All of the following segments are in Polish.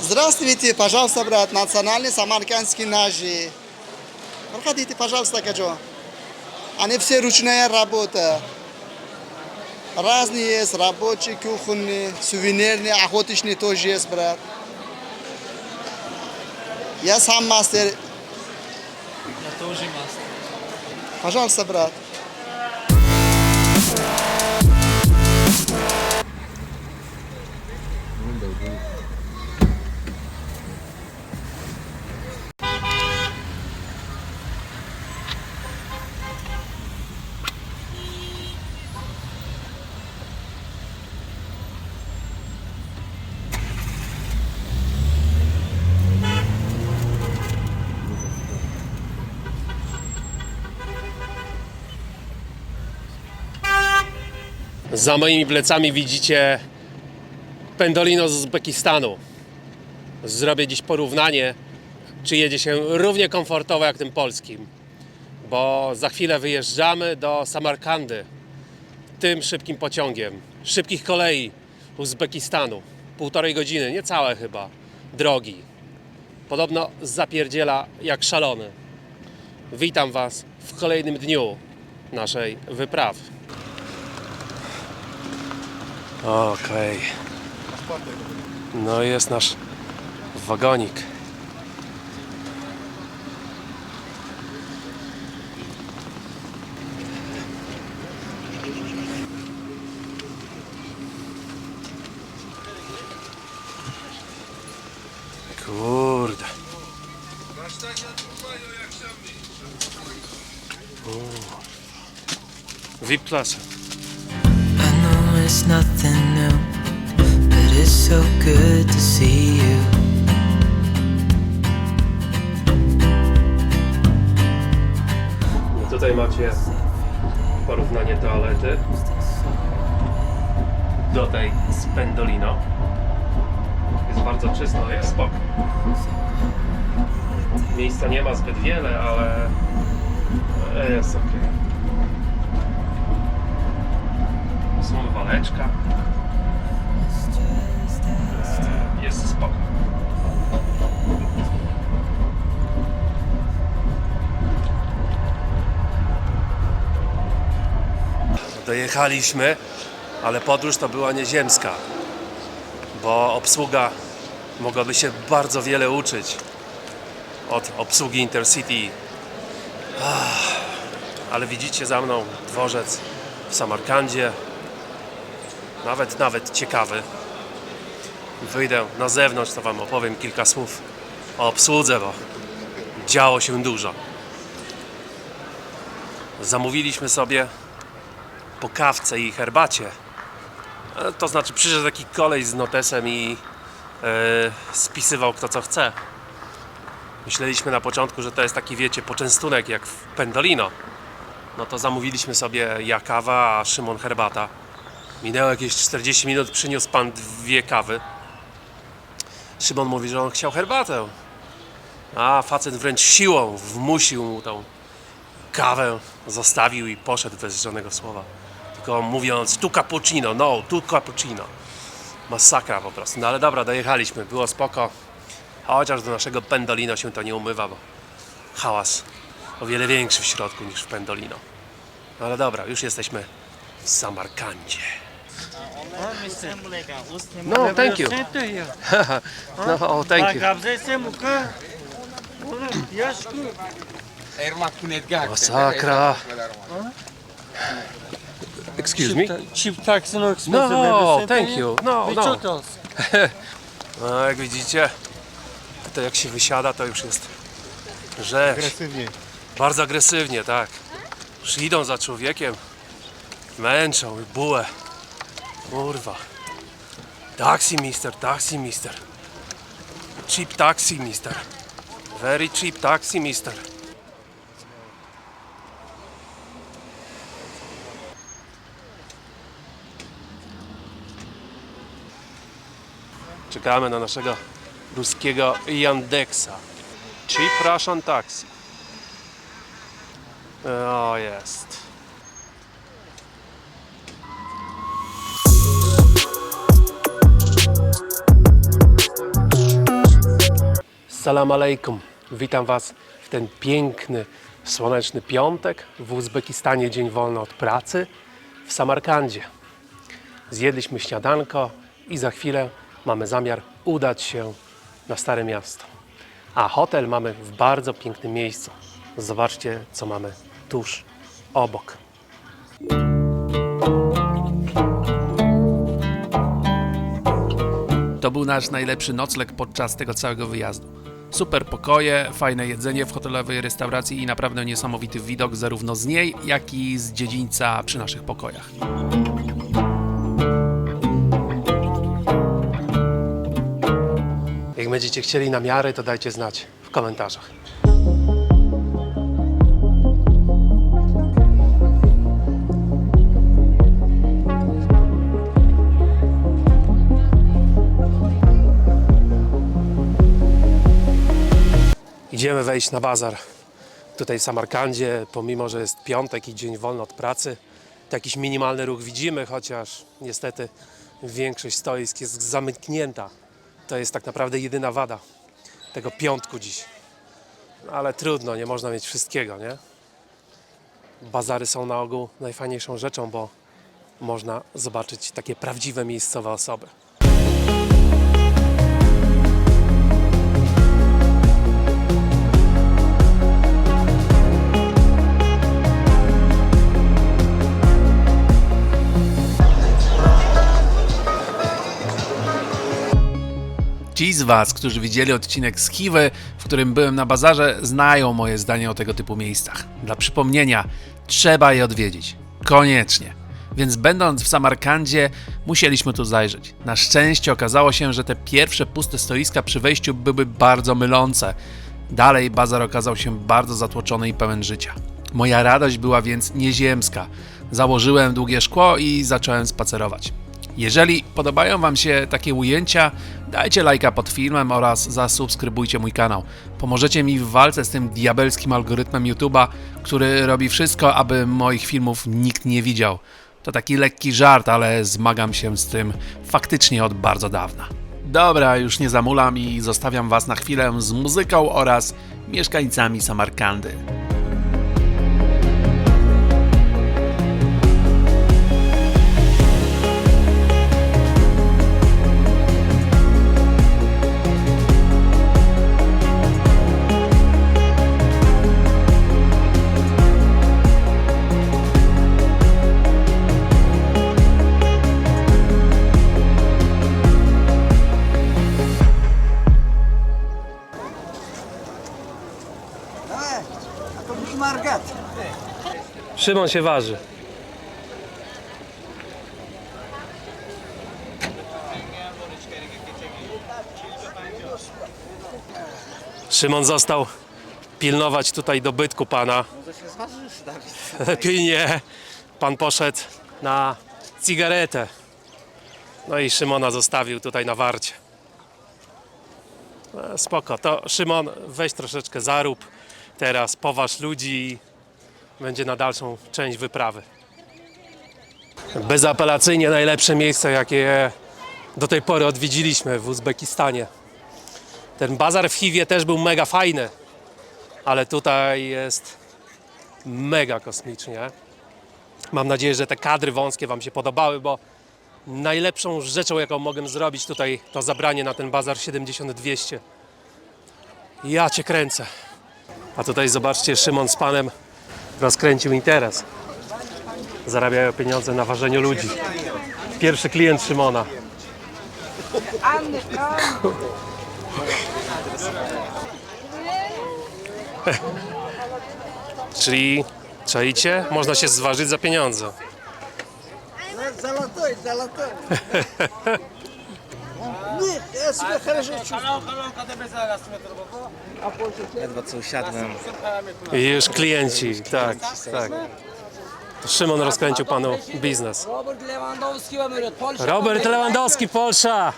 Здравствуйте, пожалуйста, брат, национальный самаркандский ножи. Проходите, пожалуйста, Каджо. Они все ручная работа. Разные есть, рабочие, кухонные, сувенирные, охоточные тоже есть, брат. Я сам мастер. Я тоже мастер. Пожалуйста, брат. Za moimi plecami widzicie pendolino z Uzbekistanu. Zrobię dziś porównanie, czy jedzie się równie komfortowo jak tym polskim. Bo za chwilę wyjeżdżamy do Samarkandy tym szybkim pociągiem. Szybkich kolei Uzbekistanu. Półtorej godziny, niecałe chyba, drogi. Podobno zapierdziela jak szalony. Witam Was w kolejnym dniu naszej wyprawy. Okej. No jest nasz wagonik. Kurde. O. VIP klasa. I it's nothing new, but it's so good to see you. No tutaj macie porównanie toalety do tej z Pendolino. Jest bardzo czysto, jest spoko. Miejsca nie ma zbyt wiele, ale jest ok. Są waleczka. Jest spoko. Dojechaliśmy, ale podróż to była nieziemska, bo obsługa mogłaby się bardzo wiele uczyć od obsługi Intercity. Ach, ale widzicie za mną dworzec w Samarkandzie, nawet, nawet ciekawy. Wyjdę na zewnątrz, to Wam opowiem kilka słów o obsłudze, bo działo się dużo. Zamówiliśmy sobie po kawce i herbacie. E, To znaczy przyszedł taki kolej z notesem i e, spisywał kto co chce. Myśleliśmy na początku, że to jest taki wiecie poczęstunek jak w Pendolino. No to zamówiliśmy sobie ja kawa, a Szymon herbata. Minęło jakieś 40 minut, przyniósł pan dwie kawy. Szymon mówi, że on chciał herbatę. A facet wręcz siłą wmusił mu tą kawę, zostawił i poszedł bez żadnego słowa. Tylko mówiąc tu cappuccino, no, tu cappuccino. Masakra po prostu. No ale dobra, dojechaliśmy, było spoko. Chociaż do naszego Pendolino się to nie umywa, bo hałas o wiele większy w środku niż w Pendolino. No ale dobra, już jesteśmy w Samarkandzie. No, thank you. No, oh, thank you. Masakra. Excuse me? Cheap taxi, no No, thank you. No, no. No, jak widzicie, to jak się wysiada, to już jest rzecz. Agresywnie. Bardzo agresywnie, tak. Już idą za człowiekiem, męczą i bułę. Kurwa. Taxi, mister, taxi, mister. Cheap taxi, mister. Very cheap taxi, mister. Czekamy na naszego ruskiego Yandexa. Cheap Russian Taxi. O, jest. Salam alejkum. Witam Was w ten piękny, słoneczny piątek w Uzbekistanie, dzień wolny od pracy w Samarkandzie. Zjedliśmy śniadanko i za chwilę mamy zamiar udać się na Stare Miasto. A hotel mamy w bardzo pięknym miejscu. Zobaczcie, co mamy tuż obok. To był nasz najlepszy nocleg podczas tego całego wyjazdu. Super pokoje, fajne jedzenie w hotelowej restauracji i naprawdę niesamowity widok zarówno z niej, jak i z dziedzińca przy naszych pokojach. Jak będziecie chcieli namiary, to dajcie znać w komentarzach. Idziemy wejść na bazar tutaj w Samarkandzie, pomimo że jest piątek i dzień wolny od pracy. Jakiś minimalny ruch widzimy, chociaż niestety większość stoisk jest zamknięta. To jest tak naprawdę jedyna wada tego piątku dziś. Ale trudno, nie można mieć wszystkiego, nie? Bazary są na ogół najfajniejszą rzeczą, bo można zobaczyć takie prawdziwe miejscowe osoby. Ci z Was, którzy widzieli odcinek z Chiwy, w którym byłem na bazarze, znają moje zdanie o tego typu miejscach. Dla przypomnienia, trzeba je odwiedzić. Koniecznie. Więc będąc w Samarkandzie, musieliśmy tu zajrzeć. Na szczęście okazało się, że te pierwsze puste stoiska przy wejściu były bardzo mylące. Dalej bazar okazał się bardzo zatłoczony i pełen życia. Moja radość była więc nieziemska. Założyłem długie szkło i zacząłem spacerować. Jeżeli podobają Wam się takie ujęcia, dajcie lajka pod filmem oraz zasubskrybujcie mój kanał. Pomożecie mi w walce z tym diabelskim algorytmem YouTube'a, który robi wszystko, aby moich filmów nikt nie widział. To taki lekki żart, ale zmagam się z tym faktycznie od bardzo dawna. Dobra, już nie zamulam i zostawiam Was na chwilę z muzyką oraz mieszkańcami Samarkandy. Szymon się waży. Szymon został pilnować tutaj dobytku pana. Lepiej nie. Pan poszedł na cigaretę. No i Szymona zostawił tutaj na warcie. E, Spoko. To Szymon, weź troszeczkę zarób. Teraz poważ ludzi będzie na dalszą część wyprawy. Bezapelacyjnie najlepsze miejsce, jakie do tej pory odwiedziliśmy w Uzbekistanie. Ten bazar w Chiwie też był mega fajny, ale tutaj jest mega kosmicznie. Mam nadzieję, że te kadry wąskie Wam się podobały, bo najlepszą rzeczą, jaką mogłem zrobić tutaj, to zabranie na ten bazar 7200. Ja Cię kręcę. A tutaj zobaczcie, Szymon z panem Rozkręcił interes. Zarabiają pieniądze na ważeniu ludzi. Pierwszy klient Szymona. Czyli czaicie? Można się zważyć za pieniądze. Zalotoj, zalotoj. Ledwo co usiadłem. I już klienci, tak, tak. tak. Szymon rozkręcił panu biznes. Robert Lewandowski Polsza. Robert Lewandowski, Polsza!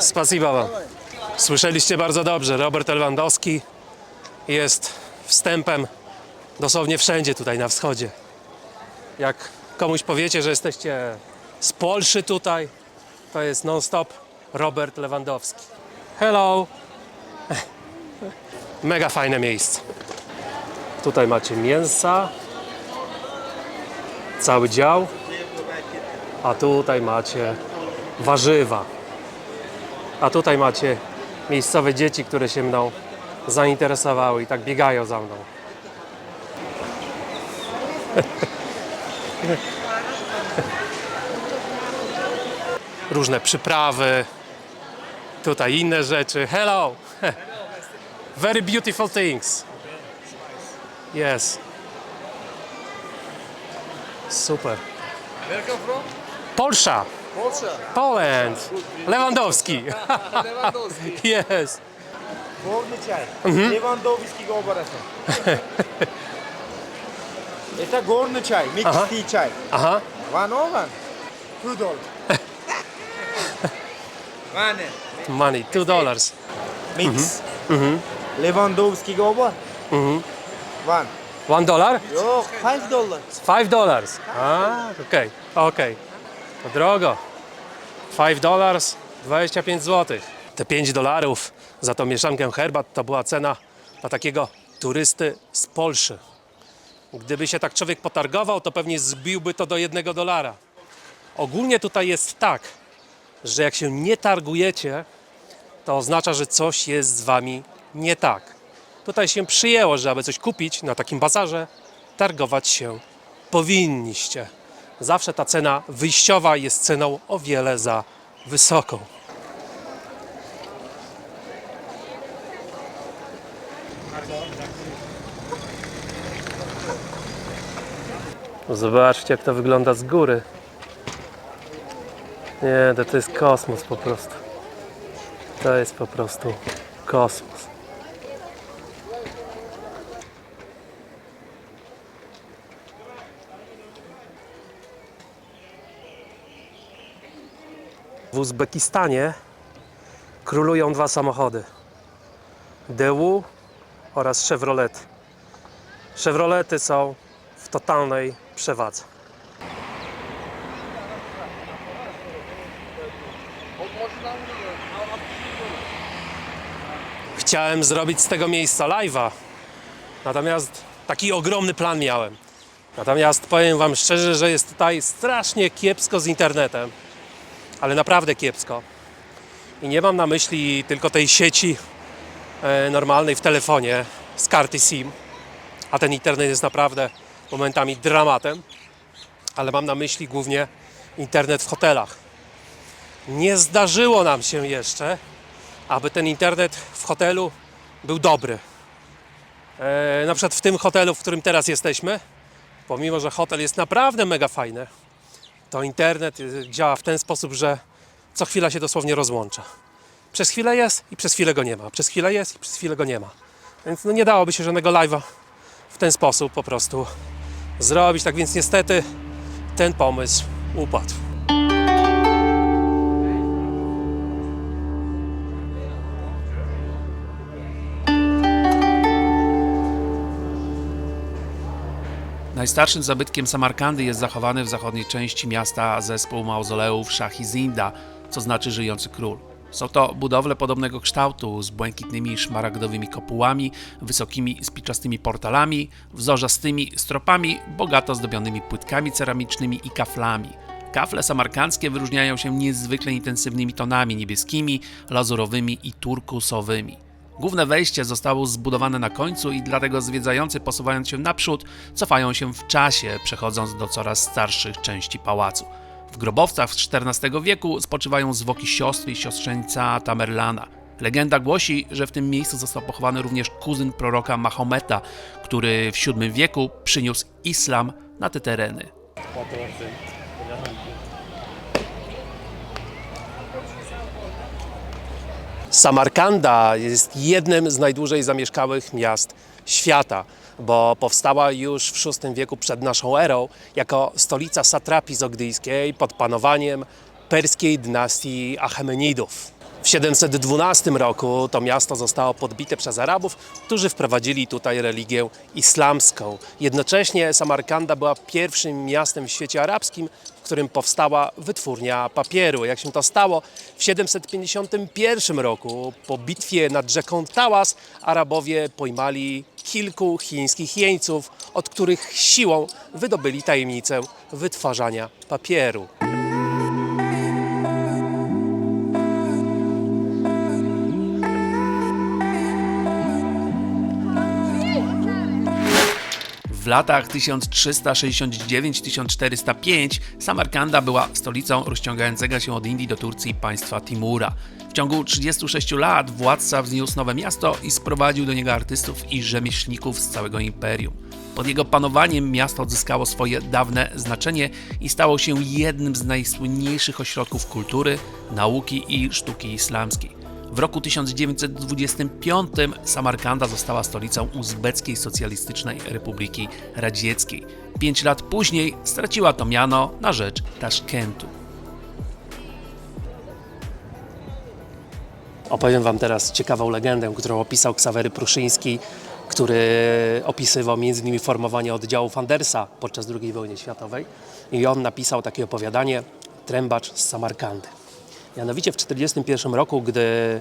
Spasiba wam. Słyszeliście bardzo dobrze, Robert Lewandowski jest wstępem dosłownie wszędzie tutaj na wschodzie. Jak komuś powiecie, że jesteście z Polszy tutaj, to jest non-stop Robert Lewandowski. Hello, Mega fajne miejsce. Tutaj macie mięsa. Cały dział. A tutaj macie warzywa. A tutaj macie miejscowe dzieci, które się mną zainteresowały i tak biegają za mną. Różne przyprawy, tutaj inne rzeczy. Hello! Very beautiful things. Yes. Super. Where come from? Polsza. Polsza. Poland. Lewandowski. Lewandowski. yes. Gorny çay. Lewandowski operası. Это горный чай, микстый чай. Aha. One or one? Two dollars. One. Money. Two dollars. Mix. Lewandowski oba. One. One dollar? Yok, five dollars. Five dollars. A, okej, okej. To drogo. Five dollars, 25 zł. Te 5 dolarów za tą mieszankę herbat to była cena dla takiego turysty z Polszy. Gdyby się tak człowiek potargował, to pewnie zbiłby to do jednego dolara. Ogólnie tutaj jest tak, że jak się nie targujecie, to oznacza, że coś jest z wami nie tak. Tutaj się przyjęło, że aby coś kupić na takim bazarze, targować się powinniście. Zawsze ta cena wyjściowa jest ceną o wiele za wysoką. Zobaczcie, jak to wygląda z góry. Nie, to, to jest kosmos po prostu. To jest po prostu kosmos. W Uzbekistanie królują dwa samochody. Daewoo oraz Chevrolet. Chevrolety są w totalnej przewadze. Chciałem zrobić z tego miejsca live'a, natomiast taki ogromny plan miałem. Natomiast powiem Wam szczerze, że jest tutaj strasznie kiepsko z internetem ale naprawdę kiepsko. I nie mam na myśli tylko tej sieci e, normalnej w telefonie z karty SIM, a ten internet jest naprawdę momentami dramatem, ale mam na myśli głównie internet w hotelach. Nie zdarzyło nam się jeszcze, aby ten internet w hotelu był dobry. E, na przykład w tym hotelu, w którym teraz jesteśmy, pomimo że hotel jest naprawdę mega fajny, to internet y, działa w ten sposób, że co chwila się dosłownie rozłącza. Przez chwilę jest i przez chwilę go nie ma. Przez chwilę jest i przez chwilę go nie ma. Więc no nie dałoby się żadnego live'a w ten sposób po prostu zrobić. Tak więc niestety ten pomysł upadł. Najstarszym zabytkiem Samarkandy jest zachowany w zachodniej części miasta zespół mauzoleów Shah Zinda, co znaczy żyjący król. Są to budowle podobnego kształtu z błękitnymi szmaragdowymi kopułami, wysokimi spiczastymi portalami, wzorzastymi stropami, bogato zdobionymi płytkami ceramicznymi i kaflami. Kafle samarkanckie wyróżniają się niezwykle intensywnymi tonami niebieskimi, lazurowymi i turkusowymi. Główne wejście zostało zbudowane na końcu i dlatego zwiedzający posuwając się naprzód cofają się w czasie, przechodząc do coraz starszych części pałacu. W grobowcach z XIV wieku spoczywają zwłoki siostry i siostrzeńca Tamerlana. Legenda głosi, że w tym miejscu został pochowany również kuzyn proroka Mahometa, który w VII wieku przyniósł islam na te tereny. Samarkanda jest jednym z najdłużej zamieszkałych miast świata, bo powstała już w VI wieku przed naszą erą jako stolica satrapii zogdyjskiej pod panowaniem perskiej dynastii Achemenidów. W 712 roku to miasto zostało podbite przez Arabów, którzy wprowadzili tutaj religię islamską. Jednocześnie Samarkanda była pierwszym miastem w świecie arabskim, którym powstała wytwórnia papieru. Jak się to stało? W 751 roku po bitwie nad rzeką Tałas Arabowie pojmali kilku chińskich jeńców, od których siłą wydobyli tajemnicę wytwarzania papieru. Latach 1369-1405 Samarkanda była stolicą rozciągającego się od Indii do Turcji państwa Timura. W ciągu 36 lat władca wzniósł nowe miasto i sprowadził do niego artystów i rzemieślników z całego imperium. Pod jego panowaniem miasto odzyskało swoje dawne znaczenie i stało się jednym z najsłynniejszych ośrodków kultury, nauki i sztuki islamskiej. W roku 1925 Samarkanda została stolicą Uzbeckiej Socjalistycznej Republiki Radzieckiej. Pięć lat później straciła to miano na rzecz Taszkentu. Opowiem Wam teraz ciekawą legendę, którą opisał Ksawery Pruszyński, który opisywał m.in. formowanie oddziałów Andersa podczas II wojny światowej. I on napisał takie opowiadanie Trębacz z Samarkandy. Mianowicie w 1941 roku, gdy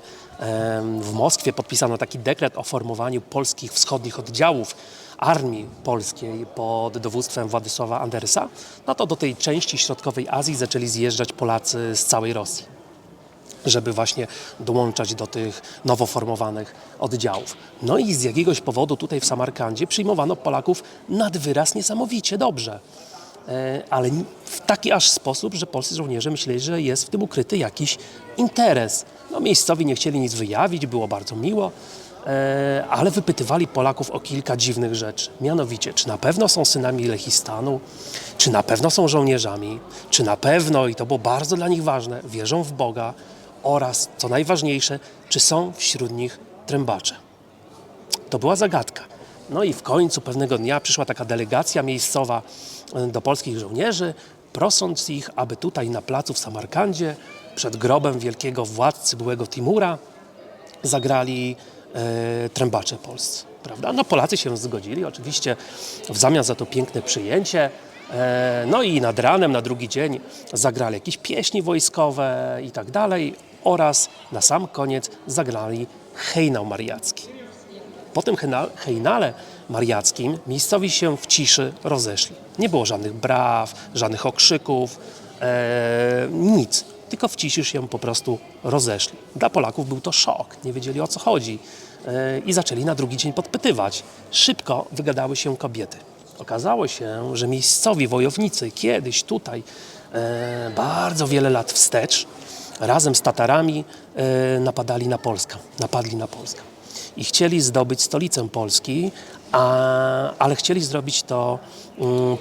w Moskwie podpisano taki dekret o formowaniu polskich wschodnich oddziałów armii polskiej pod dowództwem Władysława Andersa, no to do tej części środkowej Azji zaczęli zjeżdżać Polacy z całej Rosji żeby właśnie dołączać do tych nowo formowanych oddziałów. No i z jakiegoś powodu tutaj w Samarkandzie przyjmowano Polaków nad wyraz niesamowicie dobrze. E, Ale w taki aż sposób, że polscy żołnierze myśleli, że jest w tym ukryty jakiś interes. No miejscowi nie chcieli nic wyjawić, było bardzo miło, e, ale wypytywali Polaków o kilka dziwnych rzeczy. Mianowicie, czy na pewno są synami Lechistanu, czy na pewno są żołnierzami, czy na pewno, i to było bardzo dla nich ważne, wierzą w Boga oraz, co najważniejsze, czy są wśród nich trębacze. To była zagadka. No i w końcu pewnego dnia przyszła taka delegacja miejscowa do polskich żołnierzy, prosząc ich, aby tutaj na placu w Samarkandzie, przed grobem wielkiego władcy byłego Timura, zagrali e, trębacze polscy. Prawda? No Polacy się zgodzili, oczywiście w zamian za to piękne przyjęcie. E, no i nad ranem, na drugi dzień zagrali jakieś pieśni wojskowe i tak dalej oraz na sam koniec zagrali hejnał mariacki. Po tym hejna- hejnale mariackim miejscowi się w ciszy rozeszli. Nie było żadnych braw, żadnych okrzyków, e, nic. Tylko w ciszy się po prostu rozeszli. Dla Polaków był to szok, nie wiedzieli o co chodzi e, i zaczęli na drugi dzień podpytywać. Szybko wygadały się kobiety. Okazało się, że miejscowi wojownicy kiedyś tutaj, e, bardzo wiele lat wstecz, razem z Tatarami e, napadali na Polskę. Napadli na Polskę i chcieli zdobyć stolicę Polski, a, ale chcieli zrobić to mm,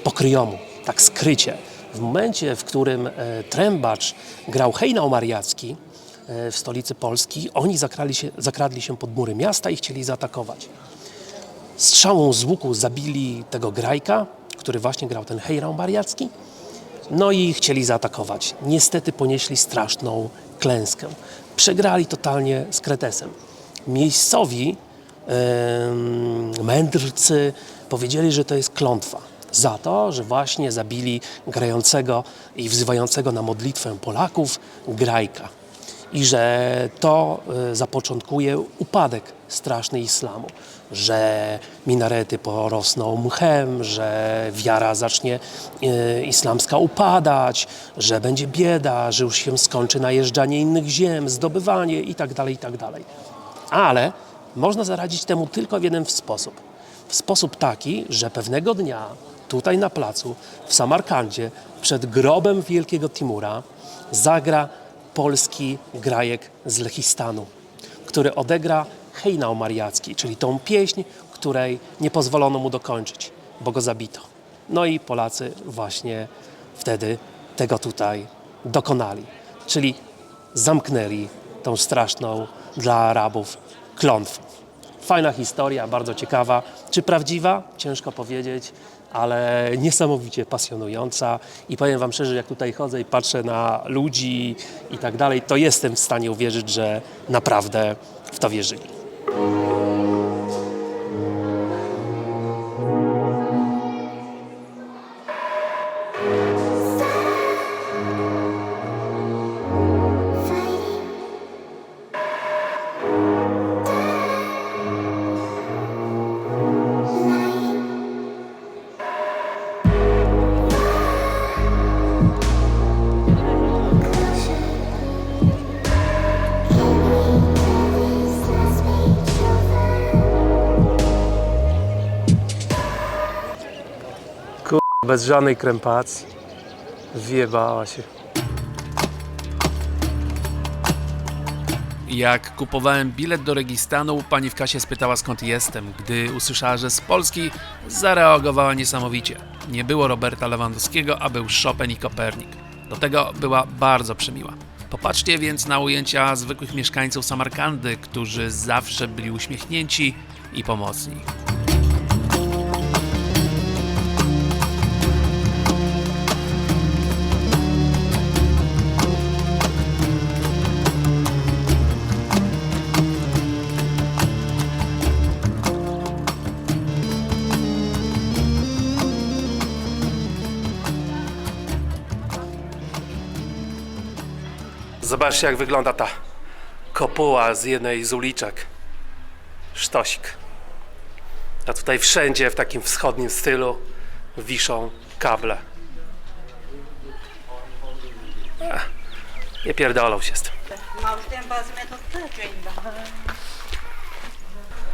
tak skrycie. W momencie, w którym e, Trębacz grał hejnał mariacki e, w stolicy Polski, oni zakrali się, zakradli się pod mury miasta i chcieli zaatakować. Strzałą z łuku zabili tego grajka, który właśnie grał ten hejnał mariacki, no i chcieli zaatakować. Niestety ponieśli straszną klęskę. Przegrali totalnie z Kretesem. Miejscowi mędrcy powiedzieli, że to jest klątwa. Za to, że właśnie zabili grającego i wzywającego na modlitwę Polaków Grajka. I że to e, zapoczątkuje upadek straszny islamu. Że minarety porosną mchem, że wiara zacznie e, islamska upadać, że będzie bieda, że już się skończy najeżdżanie innych ziem, zdobywanie itd. itd. Ale można zaradzić temu tylko w jeden sposób. W sposób taki, że pewnego dnia tutaj na placu w Samarkandzie przed grobem wielkiego Timura zagra polski grajek z Lechistanu, który odegra hejnał mariacki, czyli tą pieśń, której nie pozwolono mu dokończyć, bo go zabito. No i Polacy właśnie wtedy tego tutaj dokonali, czyli zamknęli tą straszną dla Arabów klątwę. Fajna historia, bardzo ciekawa. Czy prawdziwa? Ciężko powiedzieć, ale niesamowicie pasjonująca. I powiem Wam szczerze, jak tutaj chodzę i patrzę na ludzi i tak dalej, to jestem w stanie uwierzyć, że naprawdę w to wierzyli. Bez żadnej krępacji. Wjebała się. Jak kupowałem bilet do Registanu, pani w kasie spytała skąd jestem. Gdy usłyszała, że z Polski, zareagowała niesamowicie. Nie było Roberta Lewandowskiego, a był Chopin i Kopernik. Do tego była bardzo przemiła. Popatrzcie więc na ujęcia zwykłych mieszkańców Samarkandy, którzy zawsze byli uśmiechnięci i pomocni. Zobaczcie, jak wygląda ta kopuła z jednej z uliczek. Sztosik. A tutaj wszędzie w takim wschodnim stylu wiszą kable. Nie pierdolą się z tym.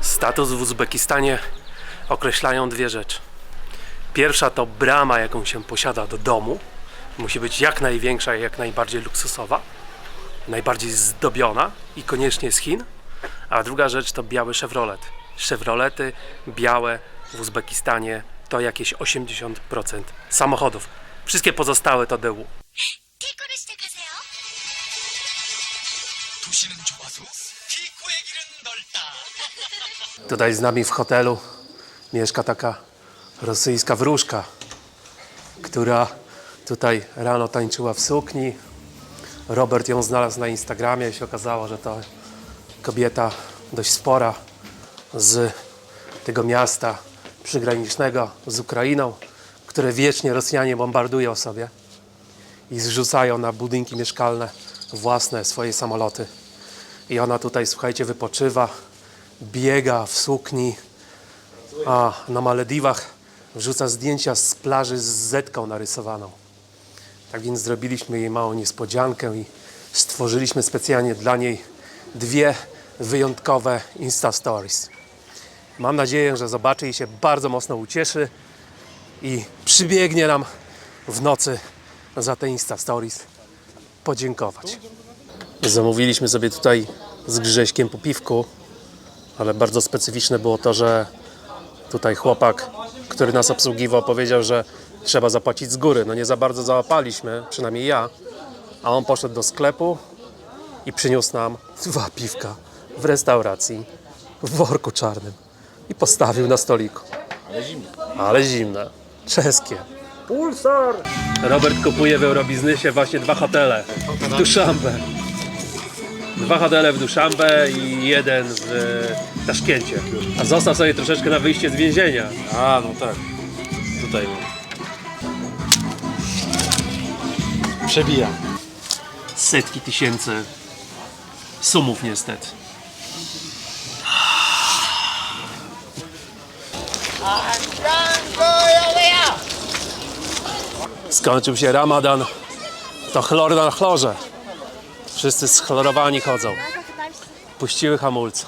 Status w Uzbekistanie określają dwie rzeczy. Pierwsza to brama, jaką się posiada do domu. Musi być jak największa i jak najbardziej luksusowa, najbardziej zdobiona i koniecznie z Chin. A druga rzecz to biały Chevrolet. Chevrolety białe w Uzbekistanie to jakieś 80% samochodów. Wszystkie pozostałe to DU. Tutaj z nami w hotelu mieszka taka rosyjska wróżka, która tutaj rano tańczyła w sukni. Robert ją znalazł na Instagramie i się okazało, że to kobieta dość spora z tego miasta przygranicznego z Ukrainą, które wiecznie Rosjanie bombardują sobie i zrzucają na budynki mieszkalne własne swoje samoloty. I ona tutaj, słuchajcie, wypoczywa, biega w sukni, a na Malediwach wrzuca zdjęcia z plaży z zetką narysowaną. Tak więc zrobiliśmy jej małą niespodziankę i stworzyliśmy specjalnie dla niej dwie wyjątkowe Insta Stories. Mam nadzieję, że zobaczy i się bardzo mocno ucieszy i przybiegnie nam w nocy za te Insta Stories podziękować. Zamówiliśmy sobie tutaj z Grześkiem po piwku, ale bardzo specyficzne było to, że tutaj chłopak, który nas obsługiwał, powiedział, że trzeba zapłacić z góry. No nie za bardzo załapaliśmy, przynajmniej ja, a on poszedł do sklepu i przyniósł nam dwa piwka w restauracji w worku czarnym i postawił na stoliku. Ale zimne. Ale zimne. Czeskie. Pulsar! Robert kupuje w Eurobiznesie właśnie dwa hotele w Duszambę. Dwa hotele w Duszambę i jeden w e, Taszkencie. A został sobie troszeczkę na wyjście z więzienia. A, no tak. Tutaj. Przebija. Setki tysięcy sumów niestety. Skończył się ramadan, to chlor na chlorze. Wszyscy schlorowani chodzą. Puściły hamulce.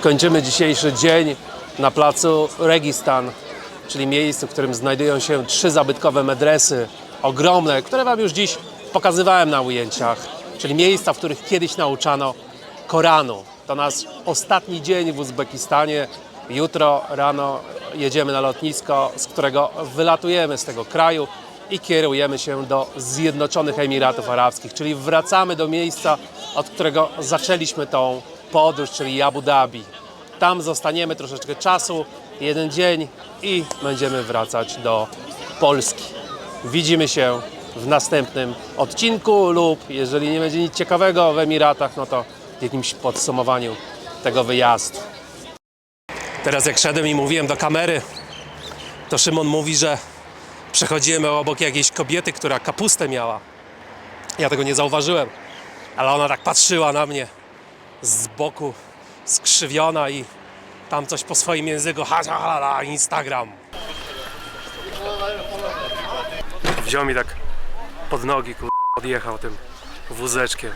Kończymy dzisiejszy dzień na placu Registan, czyli miejscu, w którym znajdują się trzy zabytkowe medresy, ogromne, które Wam już dziś pokazywałem na ujęciach, czyli miejsca, w których kiedyś nauczano Koranu. To nasz ostatni dzień w Uzbekistanie. Jutro rano jedziemy na lotnisko, z którego wylatujemy z tego kraju i kierujemy się do Zjednoczonych Emiratów Arabskich, czyli wracamy do miejsca, od którego zaczęliśmy tą podróż, czyli Abu Dhabi. Tam zostaniemy troszeczkę czasu, jeden dzień i będziemy wracać do Polski. Widzimy się w następnym odcinku lub jeżeli nie będzie nic ciekawego w Emiratach, no to w jakimś podsumowaniu tego wyjazdu. Teraz jak szedłem i mówiłem do kamery, to Szymon mówi, że przechodzimy obok jakiejś kobiety, która kapustę miała. Ja tego nie zauważyłem, ale ona tak patrzyła na mnie z boku, skrzywiona i tam coś po swoim języku, ha, ha, ha, ha Instagram. Wziął mi tak pod nogi, kur... podjechał tym wózeczkiem.